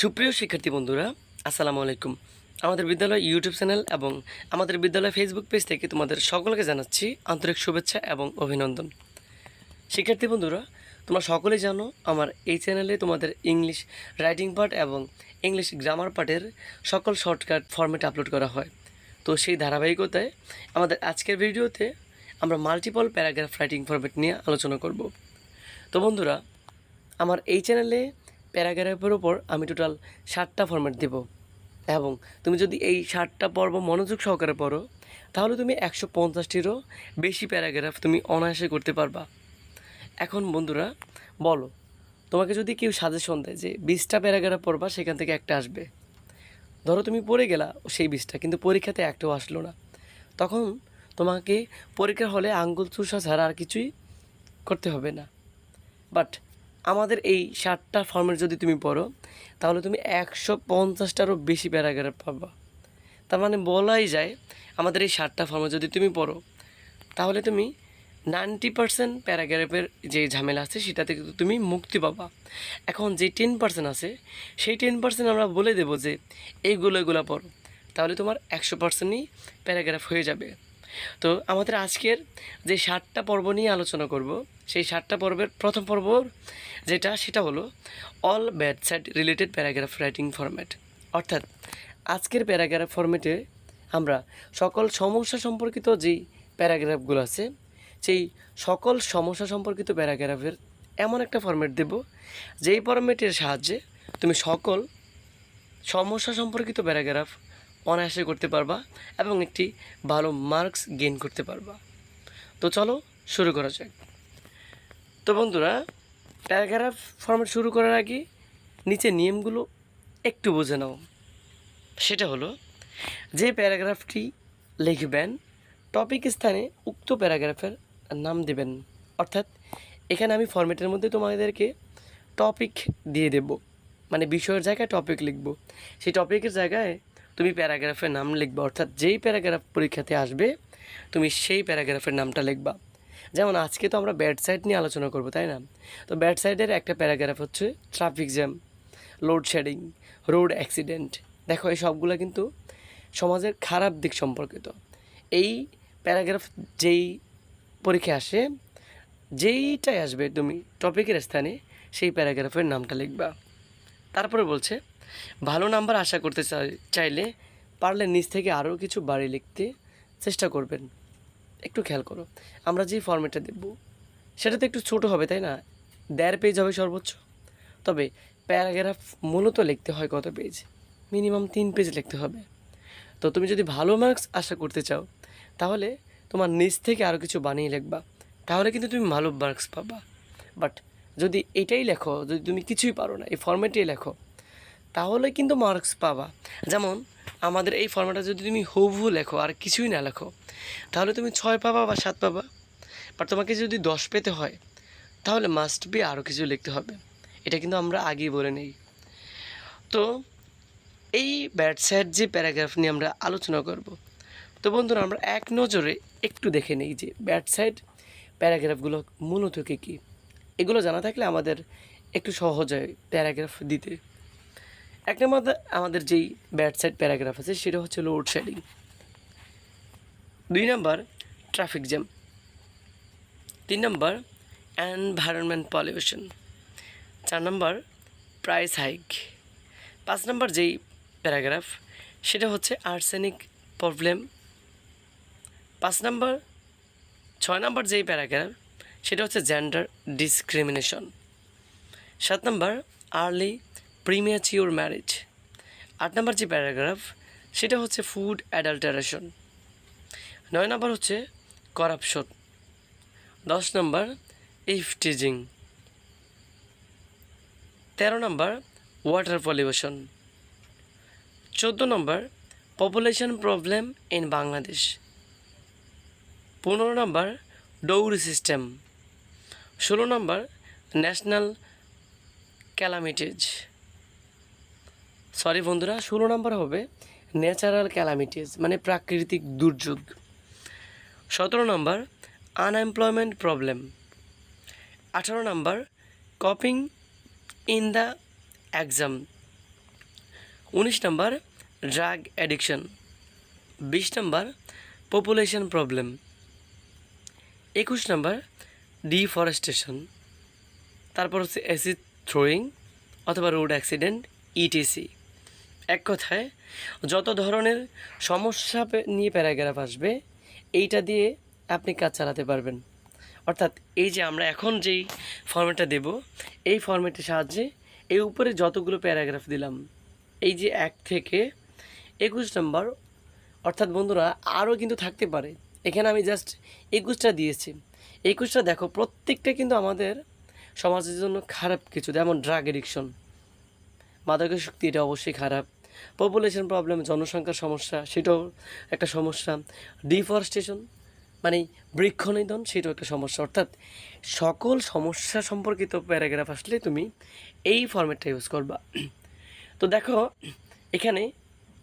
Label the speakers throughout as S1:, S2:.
S1: সুপ্রিয় শিক্ষার্থী বন্ধুরা, আসসালামু আলাইকুম। আমাদের বিদ্যালয় ইউটিউব চ্যানেল এবং আমাদের বিদ্যালয় ফেসবুক পেজ থেকে তোমাদের সকলকে জানাচ্ছি আন্তরিক শুভেচ্ছা এবং অভিনন্দন। শিক্ষার্থী বন্ধুরা, তোমরা সকলেই জানো আমার এই চ্যানেলে তোমাদের ইংলিশ রাইটিং পার্ট এবং ইংলিশ গ্রামার পার্টের সকল শর্টকাট ফরম্যাট আপলোড করা হয়। তো সেই ধারাবাহিকতায় আমাদের আজকের ভিডিওতে আমরা মাল্টিপল প্যারাগ্রাফ রাইটিং ফরম্যাট নিয়ে আলোচনা করব। তো বন্ধুরা, আমার এই চ্যানেলে প্যারাগ্রাফের ওপর আমি টোটাল ষাটটা ফরম্যাট দেব। এবং তুমি যদি এই ষাটটা পর্ব মনোযোগ সহকারে পড়ো, তাহলে তুমি একশো পঞ্চাশটিরও বেশি প্যারাগ্রাফ তুমি অনায়াসে করতে পারবা। এখন বন্ধুরা, বলো, তোমাকে যদি কেউ সাজেশন দেয় যে বিশটা প্যারাগ্রাফ পড়বা, সেখান থেকে একটা আসবে। ধরো তুমি পড়ে গেলা সেই বিশটা, কিন্তু পরীক্ষাতে একটাও আসলো না। তখন তোমাকে পরীক্ষার হলে আঙ্গুল চুষা ছাড়া আর কিছুই করতে হবে না। বাট আমাদের এই ষাটটা ফর্মেট যদি তুমি পড়ো, তাহলে তুমি একশো পঞ্চাশটারও বেশি প্যারাগ্রাফ পাবা। তার মানে বলাই যায়, আমাদের এই ষাটটা ফর্মেট যদি তুমি পড়ো, তাহলে তুমি নাইনটি পার্সেন্ট প্যারাগ্রাফের যে ঝামেলা আছে, সেটা থেকে তুমি মুক্তি পাবা। এখন যে টেন পার্সেন্ট আছে, সেই টেন পার্সেন্ট আমরা বলে দেবো যে, এইগুলো এগুলো পড়ো, তাহলে তোমার একশো পার্সেন্টই প্যারাগ্রাফ হয়ে যাবে। তো আমাদের আজকের যে ষাটটা পর্ব নিয়ে আলোচনা করব, সেই ষাটটা পর্বের প্রথম পর্ব যেটা, সেটা হলো all bad side related paragraph writing format অর্থাৎ আজকের প্যারাগ্রাফ ফরম্যাটে আমরা সকল সমস্যা সম্পর্কিত যেই প্যারাগ্রাফগুলো আছে, সেই সকল সমস্যা সম্পর্কিত প্যারাগ্রাফের এমন একটা ফরম্যাট দেব, যেই ফরম্যাটের সাহায্যে তুমি সকল সমস্যা সম্পর্কিত প্যারাগ্রাফ অনায়াসে করতে পারবা এবং একটি ভালো মার্কস গেইন করতে পারবা। তো চলো শুরু করা যাক। তো বন্ধুরা প্যারাগ্রাফ ফরম্যাট শুরু করার আগে নিচে নিয়মগুলো একটু বুঝে নাও। সেটা হলো, যে প্যারাগ্রাফটি লিখবেন টপিক স্থানে উক্ত প্যারাগ্রাফের নাম দেবেন। অর্থাৎ, এখানে আমি ফরম্যাটের মধ্যে তোমাদেরকে টপিক দিয়ে দেব। মানে বিষয়ের জায়গায় টপিক লিখব। সেই টপিকের জায়গায় তুমি প্যারাগ্রাফের নাম লিখবা, অর্থাৎ যেই প্যারাগ্রাফ পরীক্ষাতে আসবে, তুমি সেই প্যারাগ্রাফের নামটা লিখবা। যেমন আজকে তো আমরা ব্যাড সাইড নিয়ে আলোচনা করব, তাই না? তো ব্যাড সাইডের একটা প্যারাগ্রাফ হচ্ছে traffic jam load shedding road accident. দেখো, এই সবগুলো কিন্তু সমাজের খারাপ দিক সম্পর্কিত। এই প্যারাগ্রাফ যেই পরীক্ষায় আসে, যেইটাই আসবে তুমি টপিকের স্থানে সেই প্যারাগ্রাফের নামটা লিখবা। তারপরে বলছে ভালো নাম্বার আশা করতে চাই- চাইলে পারলে নিজ থেকে আরও কিছু বাড়ি লিখতে চেষ্টা করবেন। একটু খেয়াল করো, আমরা যে ফর্মেটটা দেব সেটা তো একটু ছোট হবে, তাই না? দেড় পেজ হবে সর্বোচ্চ। তবে প্যারাগ্রাফ মূলত লিখতে হয় কত পেজ মিনিমাম তিন পেজ লিখতে হবে। তো তুমি যদি ভালো মার্কস আশা করতে চাও, তাহলে তোমার নিজ থেকে আরও কিছু বানিয়ে লিখবা। তাহলে কিন্তু তুমি ভালো মার্কস পাবা। বাট যদি এটাই লেখো, যদি তুমি কিছুই পারো না, এই ফর্মেটেই লেখো তাহলে কিন্তু মার্কস পাবা। যেমন, আমাদের এই ফর্মেটটা যদি তুমি হুবহু লেখো আর কিছুই না লেখো, তাহলে তুমি ছয় পাবা বা সাত পাবা। বাট তোমাকে যদি দশ পেতে হয়, তাহলে মাস্ট বি আরও কিছু লিখতে হবে। এটা কিন্তু আমরা আগেই বলে নেই। তো, এই ব্যাড সাইড যে প্যারাগ্রাফ নিয়ে আমরা আলোচনা করব, তো বন্ধুরা আমরা এক নজরে একটু দেখে নিই যে ব্যাড সাইড প্যারাগ্রাফগুলো মূলত কী কী। এগুলো জানা থাকলে আমাদের একটু সহজ হয় প্যারাগ্রাফ দিতে। এক নম্বর আমাদের যেই ব্যাড সাইড প্যারাগ্রাফ আছে, সেটা হচ্ছে লোড শেডিং দুই নম্বর ট্রাফিক জ্যাম তিন নম্বর এনভায়রনমেন্ট পলিউশন চার নম্বর প্রাইস হাইক পাঁচ নম্বর যেই প্যারাগ্রাফ সেটা হচ্ছে আর্সেনিক প্রবলেম পাঁচ নম্বর, ছয় নম্বর যেই প্যারাগ্রাফ সেটা হচ্ছে জেন্ডার ডিসক্রিমিনেশন সাত নম্বর আর্লি প্রিমিয়াচিওর ম্যারেজ আট নম্বর যে প্যারাগ্রাফ, সেটা হচ্ছে ফুড অ্যাডাল্টারেশন নয় নম্বর হচ্ছে করাপশন দশ নম্বর ইফটিজিং তেরো নম্বর ওয়াটার পলিউশন চোদ্দ number population problem in Bangladesh পনেরো নম্বর ডৌরি সিস্টেম ষোলো নম্বর ন্যাশনাল ক্যালামিটিজ সরি বন্ধুরা, ষোলো নম্বর হবে ন্যাচারাল ক্যালামিটিস মানে প্রাকৃতিক দুর্যোগ। সতেরো নম্বর আনএমপ্লয়মেন্ট প্রবলেম আঠারো number coping in the exam উনিশ নাম্বার ড্রাগ অ্যাডিকশন বিশ নাম্বার পপুলেশন প্রবলেম একুশ নাম্বার ডিফরেস্টেশন তারপর হচ্ছে অ্যাসিড থ্রোয়িং অথবা রোড অ্যাক্সিডেন্ট ইটিসি এক কথায়, যত ধরনের সমস্যা নিয়ে প্যারাগ্রাফ আসবে, এইটা দিয়ে আপনি কাজ চালাতে পারবেন। অর্থাৎ এই যে আমরা এখন যেই ফর্মেটটা দেব, এই ফর্মেটের সাহায্যে এই উপরে যতগুলো প্যারাগ্রাফ দিলাম, এই যে এক থেকে একুশ নম্বর, অর্থাৎ বন্ধুরা আরও কিন্তু থাকতে পারে। এখানে আমি জাস্ট একুশটা দিয়েছি। একুশটা দেখো, প্রত্যেকটা কিন্তু আমাদের সমাজের জন্য খারাপ কিছু, যেমন ড্রাগ এডিকশন মাদকাসক্তি, এটা অবশ্যই খারাপ। পপুলেশন প্রবলেম জনসংখ্যার সমস্যা, সেটাও একটা সমস্যা। ডিফরেস্টেশন মানে বৃক্ষনিধন, সেটাও একটা সমস্যা। অর্থাৎ সকল সমস্যা সম্পর্কিত প্যারাগ্রাফ আসলে তুমি এই ফর্মেটটা ইউজ করবা। তো দেখো, এখানে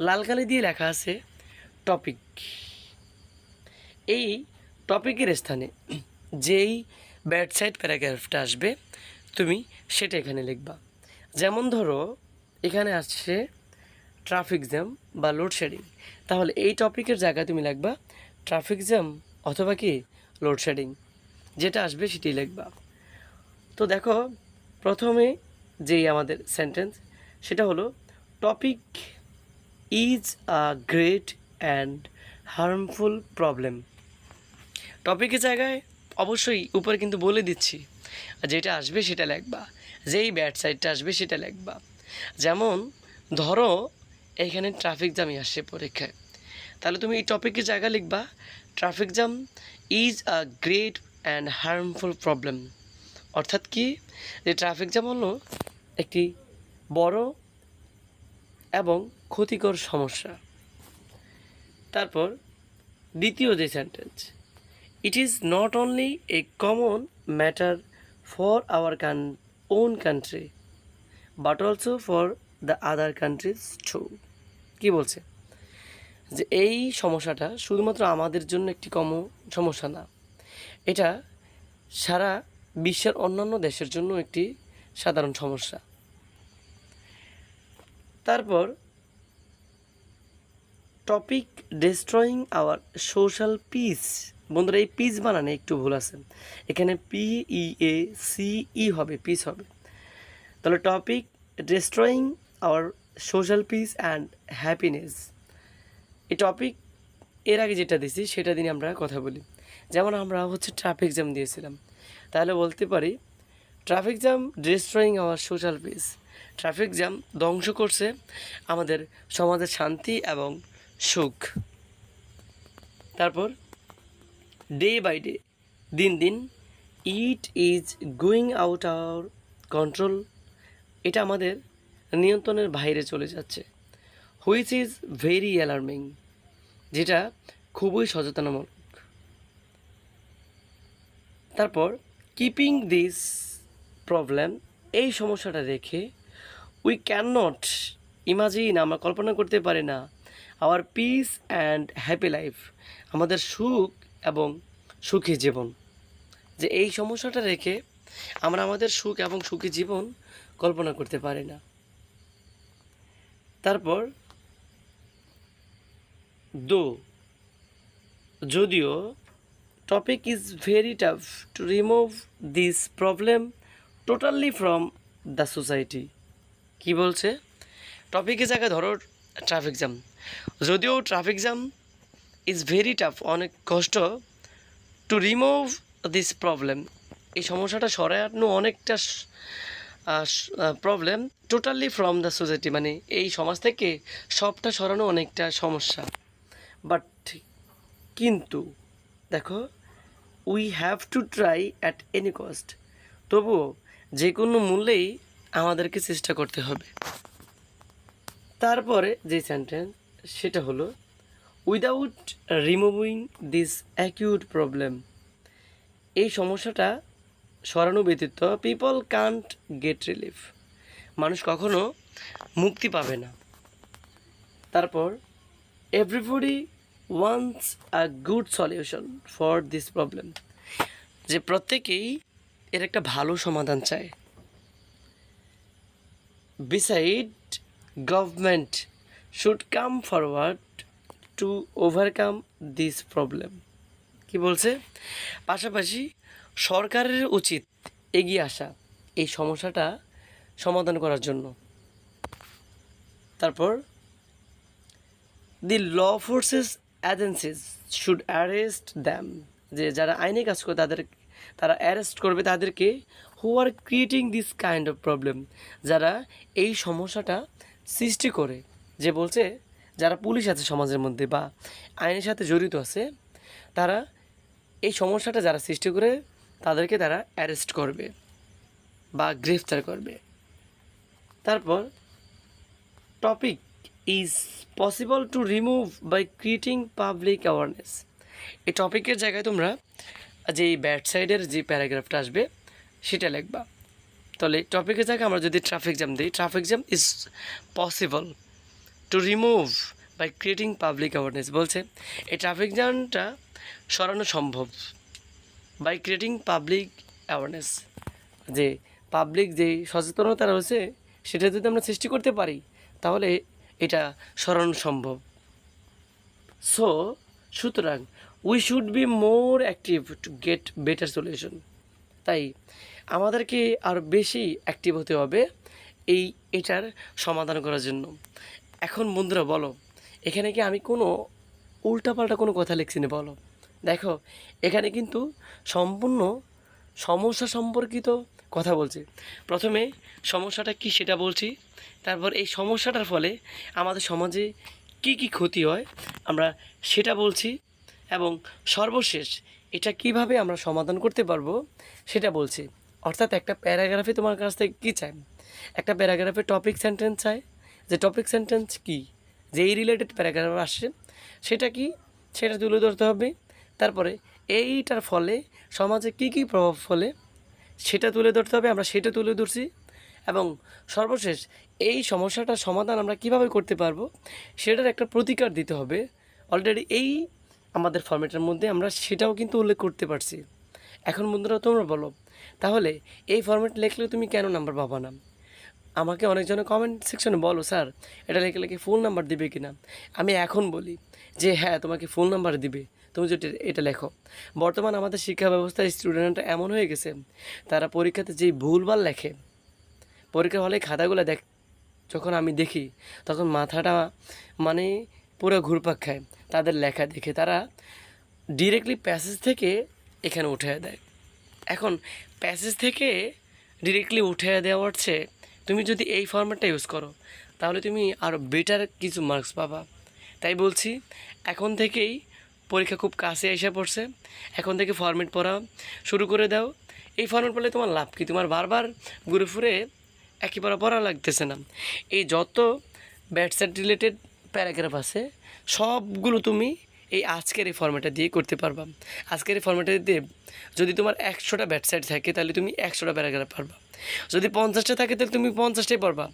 S1: লাল কালি দিয়ে লেখা আছে টপিক এই টপিকের স্থানে যেই ব্যাড সাইড প্যারাগ্রাফটা আসবে, তুমি সেটা এখানে লিখবা। যেমন ধরো, এখানে আসছে ট্রাফিক জ্যাম বা লোডশেডিং তাহলে এই টপিকের জায়গায় তুমি লিখবা ট্রাফিক জ্যাম অথবা কি লোডশেডিং যেটা আসবে সেটি লিখবা। তো দেখো, প্রথমে যেই আমাদের সেন্টেন্স সেটা হলো topic is a great and harmful problem টপিকের জায়গায় অবশ্যই উপরে কিন্তু বলে দিচ্ছি যেটা আসবে সেটা লিখবা, যেই ব্যাড সাইডটা আসবে সেটা লিখবা। যেমন, ধরো এখানে ট্রাফিক জ্যামই আসছে পরীক্ষায়। তাহলে তুমি এই টপিকের জায়গা লিখবা traffic jam is a great and harmful problem অর্থাৎ কি? যে ট্রাফিক জ্যাম হলো একটি বড় এবং ক্ষতিকর সমস্যা। তারপর দ্বিতীয় যে sentence it is not only a common matter for our কান own country but also for the other countries too কী বলছে? যে এই সমস্যাটা শুধুমাত্র আমাদের জন্য একটি কম সমস্যা না, এটা সারা বিশ্বের অন্যান্য দেশের জন্য একটি সাধারণ সমস্যা। তারপর topic destroying our social peace বন্ধুরা, এই পিস বানানে একটু ভুল আছে। এখানে P E A C E হবে পিস হবে। তাহলে topic destroying our social peace and happiness এই টপিক এর আগে যেটা দিছি, সেটা দিয়ে আমরা কথা বলি। যেমন আমরা হচ্ছে ট্রাফিক জ্যাম দিয়েছিলাম। তাহলে বলতে পারি traffic jam destroying our social peace traffic jam ধ্বংস করছে আমাদের সমাজের শান্তি এবং সুখ। তারপর ডে বাই ডে দিন দিন it is going out our control এটা আমাদের নিয়ন্ত্রণের বাইরে চলে যাচ্ছে হুইচ ইজ ভেরি অ্যালার্মিং যেটা খুবই সচেতনামূলক। তারপর কিপিং দিস প্রবলেম এই সমস্যাটা রেখে উই ক্যান নট ইমাজিন আমরা কল্পনা করতে পারি না our peace and happy life আমাদের সুখ এবং সুখী জীবন। যে এই সমস্যাটা রেখে আমরা আমাদের সুখ এবং সুখী জীবন কল্পনা করতে পারি না। তারপর, দো, যদিও topic is very tough to remove this problem totally from the society কি বলছে? টপিকের জায়গায় ধরো ট্রাফিক জ্যাম যদিও traffic jam is very tough অনেক কষ্ট টু রিমুভ দিস প্রবলেম এই সমস্যাটা সরানো অনেকটা problem totally from the society মানে এই সমাজ থেকে সবটা সরানো অনেকটা সমস্যা। বাট কিন্তু, দেখো we have to try at any cost তবুও যে কোনো মূল্যেই আমাদেরকে চেষ্টা করতে হবে। তারপরে যে সেন্টেন্স সেটা হলো without removing this acute problem এই সমস্যাটা সরানো ব্যতীত পিপল কান্ট গেট রিলিফ মানুষ কখনো মুক্তি পাবে না। তারপর everybody wants a good solution for this problem যে প্রত্যেকেই এর একটা ভালো সমাধান চায়। Beside government should come forward to overcome this problem কি বলছে? পাশাপাশি সরকারের উচিত এগিয়ে আসা, এই সমস্যাটা সমাধান করার জন্য। তারপর, the law forces agencies should arrest them, যে যারা আইনি কাজ করে তাদের, তারা অ্যারেস্ট করবে তাদেরকে who are creating this kind of problem, যারা এই সমস্যাটা সৃষ্টি করে। যে বলছে, যারা পুলিশ আছে সমাজের মধ্যে বা আইনের সাথে জড়িত আছে, তারা এই সমস্যাটা যারা সৃষ্টি করে তাদেরকে তারা অ্যারেস্ট করবে বা গ্রেফতার করবে। তারপর topic is possible to remove by creating public awareness এই টপিকের জায়গায় তোমরা যে এই ব্যাড সাইডের যে প্যারাগ্রাফটা আসবে, সেটা লিখবা। তাহলে টপিকের জায়গায় আমরা যদি ট্রাফিক জ্যাম দিই traffic jam is possible to remove by creating public awareness বলছে, এই ট্রাফিক জ্যামটা সরানো সম্ভব। বাই ক্রিয়েটিং পাবলিক অ্যাওয়ারনেস যে পাবলিক যে সচেতনতা রয়েছে, সেটা যদি আমরা সৃষ্টি করতে পারি, তাহলে এটা সরানো সম্ভব। সো সুতরাং we should be more active to get better solution তাই আমাদেরকে আরও বেশি অ্যাক্টিভ হতে হবে এই এটার সমাধান করার জন্য। এখন বন্ধুরা, বলো, এখানে কি আমি কোনো উল্টাপাল্টা কোনো কথা লিখছি না? বলো। দেখো, এখানে কিন্তু সম্পূর্ণ সমস্যা সম্পর্কিত কথা বলছে। প্রথমে সমস্যাটা কি সেটা বলছি, তারপর এই সমস্যাটার ফলে আমাদের সমাজে কি কি ক্ষতি হয় আমরা সেটা বলছি এবং সর্বশেষ এটা কীভাবে আমরা সমাধান করতে পারব সেটা বলছি। অর্থাৎ একটা প্যারাগ্রাফে তোমার কাছ থেকে কী চাই? একটা প্যারাগ্রাফে টপিক সেন্টেন্স চাই। যে টপিক সেন্টেন্স কি? যে এই রিলেটেড প্যারাগ্রাফ আসছে সেটা কি? সেটা তুলে ধরতে হবে। তারপরে এইটার ফলে সমাজে কী কী প্রভাব ফলে সেটা তুলে ধরতে হবে, আমরা সেটা তুলে ধরছি এবং সর্বশেষ এই সমস্যাটার সমাধান আমরা কীভাবে করতে পারব সেটার একটা প্রতিকার দিতে হবে। অলরেডি এই আমাদের ফর্মেটের মধ্যে আমরা সেটাও কিন্তু উল্লেখ করতে পারছি। এখন বন্ধুরা, তোমরা বলো, তাহলে এই ফর্মেট লিখলে তুমি কেন নাম্বার পাবা না? আমাকে অনেকজনে কমেন্ট সেকশনে বলো, স্যার, এটা লিখে কি ফুল নাম্বার দিবে কি না আমি এখন বলি যে হ্যাঁ তোমাকে ফুল নাম্বার দিবে। তুমি যদি এটা লেখো। বর্তমান আমাদের শিক্ষা ব্যবস্থায় স্টুডেন্টরা এমন হয়ে গেছে, তারা পরীক্ষাতে যেই ভুলভাল লেখে, পরীক্ষার হলে খাতাগুলো দেখ, যখন আমি দেখি, তখন মাথাটা মানে পুরো ঘুরপাক খায়। তাদের লেখা দেখে তারা ডিরেক্টলি প্যাসেজ থেকে এখানে উঠে দেয়। এখন প্যাসেজ থেকে ডিরেক্টলি উঠে দেওয়ার চেয়ে তুমি যদি এই ফর্ম্যাটটা ইউজ করো, তাহলে তুমি আরও বেটার কিছু মার্কস পাবা। তাই বলছি, এখন থেকেই পরীক্ষা খুব কাছে এসে পড়ছে। এখন থেকে ফর্মেট পড়া শুরু করে দাও। এই ফর্মেট পড়লে তোমার লাভ কি? তোমার বারবার ঘুরে ফুরে একই পড়া পড়া লাগতেছে না। এই যত ব্যাটসেট রিলেটেড প্যারাগ্রাফ আছে, সবগুলো তুমি এই আজকের এই ফর্মেটটা দিয়ে করতে পারবা। আজকের এই ফর্মেটটা দিয়ে যদি তোমার একশোটা ব্যাটসাইড থাকে, তাহলে তুমি একশোটা প্যারাগ্রাফ পারবা যদি পঞ্চাশটা থাকে, তাহলে তুমি পঞ্চাশটাই পারবা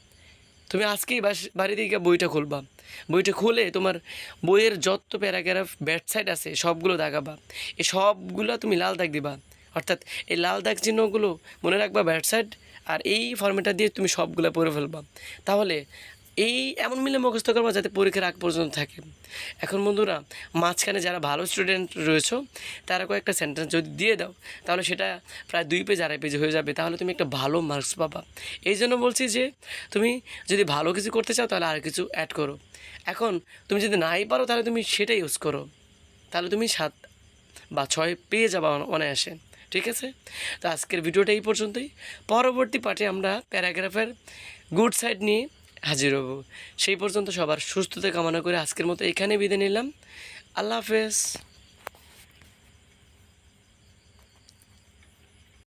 S1: তুমি আজকেই বাড়ি থেকে বইটা খুলবা। বইটা খুলে তোমার বইয়ের যত প্যারাগ্রাফ ব্যাটসাইড আছে, সবগুলো দাগাবা এই সবগুলো তুমি লাল দাগ দিবা। অর্থাৎ এই লাল দাগ চিহ্নগুলো মনে রাখবা ব্যাটসাইড আর এই ফর্মেটটা দিয়ে তুমি সবগুলো পড়ে ফেলবা। তাহলে এই এমন মিলে মুখস্থ করবা যাতে পরীক্ষার আগ পর্যন্ত থাকে। এখন বন্ধুরা, মাঝখানে যারা ভালো স্টুডেন্ট রয়েছে, তারা কয়েকটা সেন্টেন্স যদি দিয়ে দাও, তাহলে সেটা প্রায় দুই পেজ আড়াই পেজ হয়ে যাবে। তাহলে তুমি একটা ভালো মার্কস পাবা। এই জন্য বলছি যে, তুমি যদি ভালো কিছু করতে চাও, তাহলে আর কিছু অ্যাড করো। এখন তুমি যদি নাই পারো, তাহলে তুমি সেটা ইউজ করো। তাহলে তুমি সাত বা ছয় পেয়ে যাবা অন- অনায়াসে। ঠিক আছে? তো আজকের ভিডিওটা এই পর্যন্তই। পরবর্তী পার্টে আমরা প্যারাগ্রাফের গুড সাইড নিয়ে হাজির হব। সেই পর্যন্ত সবার সুস্থতা কামনা করে আজকের মতো এখানে বিদায় নিলাম। আল্লাহ হাফেজ।